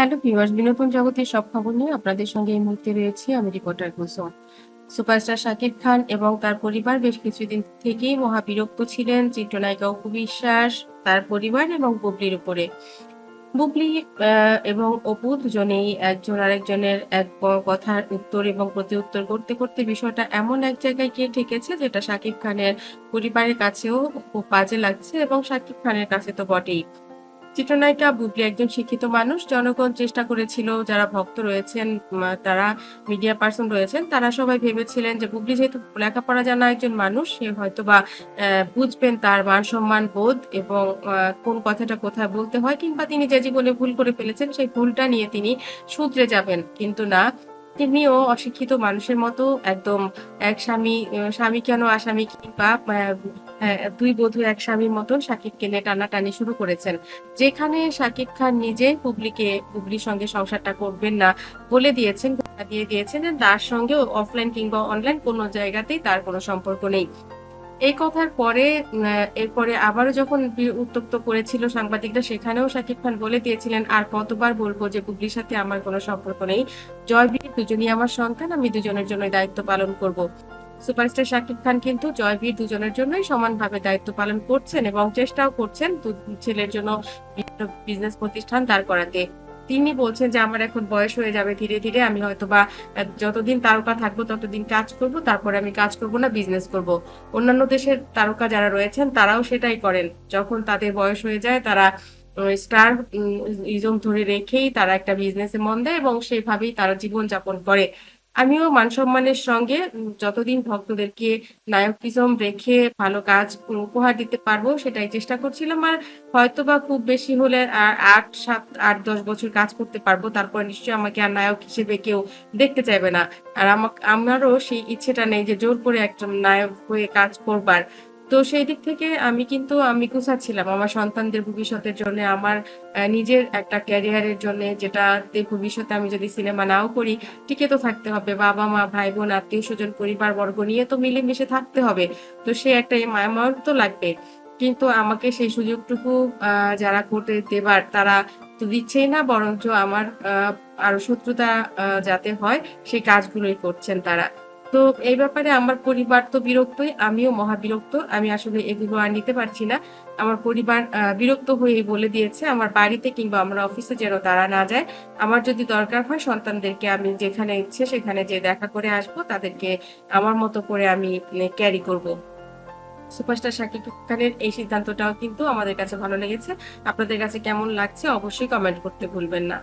Hello viewers, বিনোদন জগতের সব খবর নিয়ে আপনাদের সঙ্গে এই মুহূর্তে রয়েছি আমি রিপোর্টার কুসুম সুপারস্টার শাকিব খান এবং তার পরিবার বেশ কিছুদিন থেকেই মহাবিরক্ত ছিলেন। চিত্রনায়িকা অপু বিশ্বাস তার পরিবার এবং বুবলির উপরে। বুবলি এবং অপু দুজনেই একজন আরেকজনের এক কথার উত্তর এবং প্রতি উত্তর করতে করতে বিষয়টা এমন এক জায়গায় গিয়ে ঠেকেছে যেটা শাকিব খানের পরিবারের কাছেও খুব বাজে লাগছে এবং শাকিব খানের কাছে তো বটেই। চিত্রনায়িকা বুবলি একজন শিক্ষিত মানুষ, জনগণ চেষ্টা করেছিল যারা ভক্ত রয়েছেন তারা মিডিয়া পার্সন রয়েছেন, তারা সবাই ভেবেছিলেন যে বুবলি যেহেতু লেখাপড়া জানা একজন মানুষ, সে হয়তো বা বুঝবেন তার মান সম্মান বোধ এবং কোন কথাটা কোথায় বলতে হয় কিংবা তিনি যে জীবনে ভুল করে ফেলেছেন, সেই ভুলটা নিয়ে তিনি শুধরে যাবেন। কিন্তু না তিনিও অশিক্ষিত মানুষের মতো একদম এক স্বামী স্বামী কেন আসামি কিংবা দুই বধূ এক স্বামীর মতো সাকিবকে কেনে টানাটানি শুরু করেছেন। যেখানে শাকিব খান নিজে হুগলিকে হুগলির সঙ্গে সংসারটা করবেন না বলে দিয়েছেন দিয়ে দিয়েছেন যে তার সঙ্গে অফলাইন কিংবা অনলাইন কোনো জায়গাতেই তার কোনো সম্পর্ক নেই। এই কথার পরে এরপরে আবারও যখন উত্তপ্ত করেছিল সাংবাদিকরা, সেখানেও শাকিব খান বলে দিয়েছিলেন, আর কতবার বলব যে বুবলির সাথে আমার কোনো সম্পর্ক নেই। জয়বীর দুজনই আমার সন্তান, আমি দুজনের জন্য দায়িত্ব পালন করব। সুপারস্টার শাকিব খান কিন্তু জয়বীর দুজনের জন্যই সমানভাবে দায়িত্ব পালন করছেন এবং চেষ্টাও করছেন ছেলের জন্য বিজনেস প্রতিষ্ঠান দাঁড় করাতে। তিনি বলছেন যে আমার এখন বয়স হয়ে যাবে ধীরে ধীরে, আমি হয়তো বা যতদিন তারকা থাকব ততদিন কাজ করব, তারপরে আমি কাজ করব না বিজনেস করব। অন্যান্য দেশের তারকা যারা রয়েছেন, তারাও সেটাই করেন। যখন তাদের বয়স হয়ে যায়, তারা স্টার ইজম ধরে রেখেই তারা একটা বিজনেসে মন দেয় এবং সেভাবেই তারা জীবন যাপন করে। আমিও মান সম্মানের সঙ্গে যতদিন ভক্তদেরকে নায়ক নায়কিজম রেখে ভালো কাজ উপহার দিতে পারব সেটাই চেষ্টা করছিলাম। আর হয়তো বা খুব বেশি হলে আর আট, সাত, আট, দশ বছর কাজ করতে পারব, তারপর নিশ্চয়ই আমাকে আর নায়ক হিসেবে কেউ দেখতে চাইবে না। আর আমারও সেই ইচ্ছেটা নেই যে জোর করে একজন নায়ক হয়ে কাজ করবার। তো সেই দিক থেকে আমি কিন্তু আমি ছিলাম। আমার সন্তানদের ভবিষ্যতের জন্য, আমার নিজের একটা ক্যারিয়ারের জন্য যেটাতে ভবিষ্যতে আমি যদি সিনেমা নাও করি, টিকে তো থাকতে হবে। বাবা মা, ভাই বোন, আত্মীয় স্বজন, পরিবার বর্গ নিয়ে তো মিলেমিশে থাকতে হবে। তো সে একটা মায়াময় তো লাগবে। কিন্তু আমাকে সেই সুযোগটুকু যারা করতে দেবার, তারা তো দিচ্ছেই না, বরঞ্চ আমার আরও শত্রুতা যাতে হয়, সেই কাজগুলোই করছেন তারা। তো এই ব্যাপারে আমার পরিবার তো বিরক্তই, আমিও মহা বিরক্ত আমি আসলে এগুলো আর নিতে পারছি না। আমার পরিবার বিরক্ত হয়ে বলে দিয়েছে, আমার বাড়িতে কিংবা আমার অফিসে যেন তারা না যায়। আমার যদি দরকার হয় সন্তানদেরকে আমি যেখানে ইচ্ছে সেখানে যে দেখা করে আসব। তাদেরকে আমার মতো করে আমি ক্যারি করব। সুপারস্টার শাকিব খানের এই সিদ্ধান্তটাও কিন্তু আমাদের কাছে ভালো লেগেছে। আপনাদের কাছে কেমন লাগছে অবশ্যই কমেন্ট করতে ভুলবেন না।